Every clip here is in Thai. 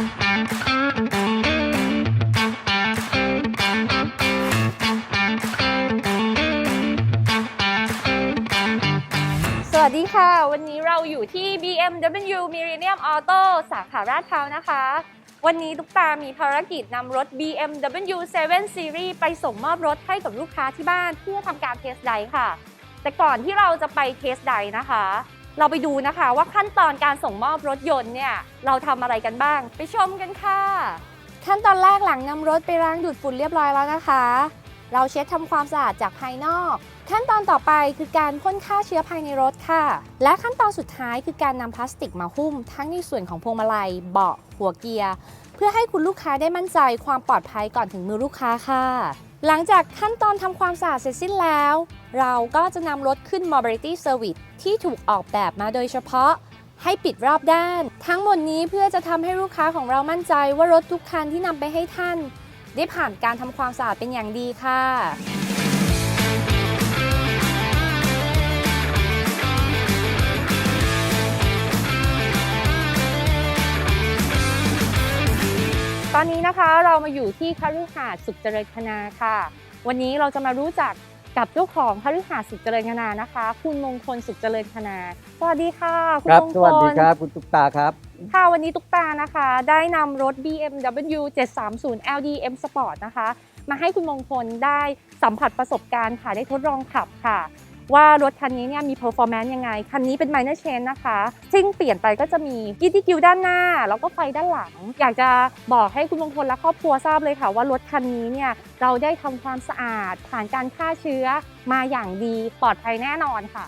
สวัสดีค่ะ วันนี้เราอยู่ที่ BMW Millennium Auto สาขาราชพร้าวนะคะ วันนี้ตุ๊กตามีภารกิจนำรถ BMW 7 Series ไปส่งมอบรถให้กับลูกค้าที่บ้านเพื่อทำการเทสไดค่ะ แต่ก่อนที่เราจะไปเทสไดนะคะ เราไปดูนะคะว่าขั้นตอนการส่งมอบรถยนต์เนี่ยเราทำอะไรกันบ้าง ไปชมกันค่ะ ขั้นตอนแรกหลังนำรถไปล้างดูดฝุ่นเรียบร้อยแล้วนะคะ เราเช็ดทำความสะอาดจากภายนอก ขั้นตอนต่อไปคือการพ่นฆ่าเชื้อภายในรถค่ะ และขั้นตอนสุดท้ายคือการนำพลาสติกมาหุ้ม ทั้งในส่วนของพวงมาลัย เบาะหัวเกียร์ เพื่อให้คุณลูกค้าได้มั่นใจความปลอดภัยก่อนถึงมือลูกค้าค่ะ หลังจากขั้นตอนทำความสะอาดเสร็จสิ้นแล้ว เราก็จะนำรถขึ้น Mobility Service ที่ถูกออกแบบมาโดยเฉพาะ ให้ปิดรอบด้าน ทั้งหมดนี้เพื่อจะทำให้ลูกค้าของเรามั่นใจว่ารถทุกคันที่นำไปให้ท่าน ได้ผ่านการทำความสะอาดเป็นอย่างดีค่ะ อนนี้นะคะเรามาอยู่ที่คฤหาสน์สุขเจริญคณาค่ะ วันนี้เราจะมารู้จักกับเจ้าของคฤหาสน์สุขเจริญคณานะคะ คุณมงคลสุขเจริญคณาสวัสดีค่ะ คุณครับมงคลสวัสดีครับคุณตุ๊กตาครับ ค่ะวันนี้ตุ๊กตานะคะ ได้นำรถ BMW 730 LDM Sport นะคะ มาให้คุณมงคลได้สัมผัสประสบการณ์ค่ะได้ทดลองขับค่ะ ว่ารถคันนี้เนี่ยมี performance ยังไง คันนี้เป็น minor change นะคะ ซึ่งเปลี่ยนไปก็จะมี ETQ ด้านหน้า แล้วก็ไฟด้านหลัง อยากจะบอกให้คุณมงคลและครอบครัวทราบเลยค่ะ ว่ารถคันนี้เนี่ยเราได้ทำความสะอาด ผ่านการฆ่าเชื้อมาอย่างดีปลอดภัยแน่นอนค่ะ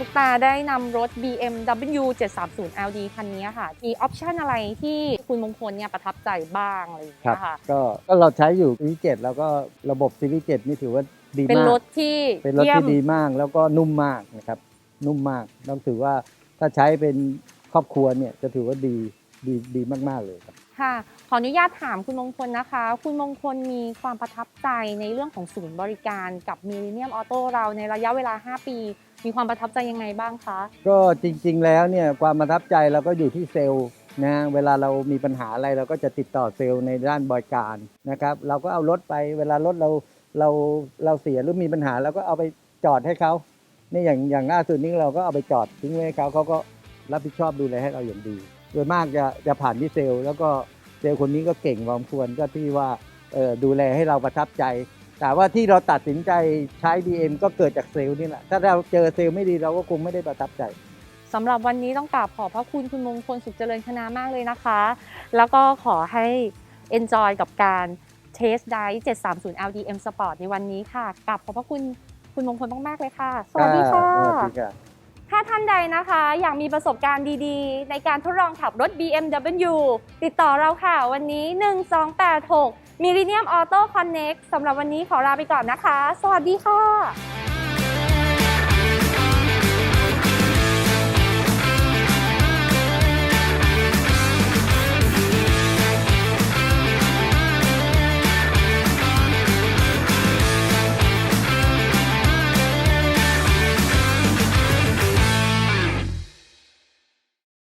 นะคะตุ๊กตาได้นำรถ BMW 730 LD คันนี้ค่ะ มีออปชันอะไรที่คุณมงคลเนี่ยประทับใจบ้างอะไรอย่างครัเงี้บยค่ะก็ก็เราใช้อยู่ซีรีส์เจ็ดแล้วก็ระบบซีรีส์เจ็ดนี่ถือว่าดีเป็นมากรถที่เป็นรถเยี่ยมที่ดีมากแล้วก็นุ่มมากนะครับ นุ่มมากต้องถือว่าถ้าใช้เป็นครอบครัวเนี่ยจะถือว่าดีดีดีมาก ๆ เลยครับ ค่ะ ขออนุญาตถามคุณมงคลนะคะ คุณมงคลมีความประทับใจในเรื่องของศูนย์บริการกับ Millennium Auto เราในระยะเวลา 5 ปี มีความประทับใจยังไงบ้างคะ ก็จริงๆแล้วเนี่ยความประทับใจเราก็อยู่ที่เซลล์นะเวลาเรามีปัญหาอะไรเราก็จะติดต่อเซลล์ในด้านบริการนะครับ เราก็เอารถไปเวลารถเราเราเราเสียหรือมีปัญหาเราก็เอาไปจอดให้เขานี่อย่างอย่างล่าสุดนี้เราก็เอาไปจอดทิ้งไว้ให้เขาเขาก็รับผิดชอบดูแลให้เราอย่างดี โดยมากจะจะผ่านที่เซลล์แล้วก็เซลล์คนนี้ก็เก่งพอสมควรก็ที่ว่าเออดูแลให้เราประทับใจ แต่ว่าที่เราตัดสินใจใช้ BM ก็เกิดจากเซลล์นี่แหละถ้าเราเจอเซลล์ไม่ดีเราก็คงไม่ได้ประทับใจสำหรับวันนี้ต้องกราบขอบพระคุณคุณมงคลสุขเจริญคณามากเลยนะคะ แล้วก็ขอให้ enjoy กับการเทสได730 LDM Sport ในวันนี้ค่ะกราบขอบพระคุณคุณมงคลมากๆเลยค่ะ สวัสดีค่ะสวัสดีค่ะ ถ้าท่านใดนะคะ อยากมีประสบการณ์ดีๆ ในการทดลองขับรถ BMW ติดต่อเราค่ะ วันนี้ 1286 Millennium Auto Connect สำหรับวันนี้ขอลาไปก่อนนะคะ สวัสดีค่ะ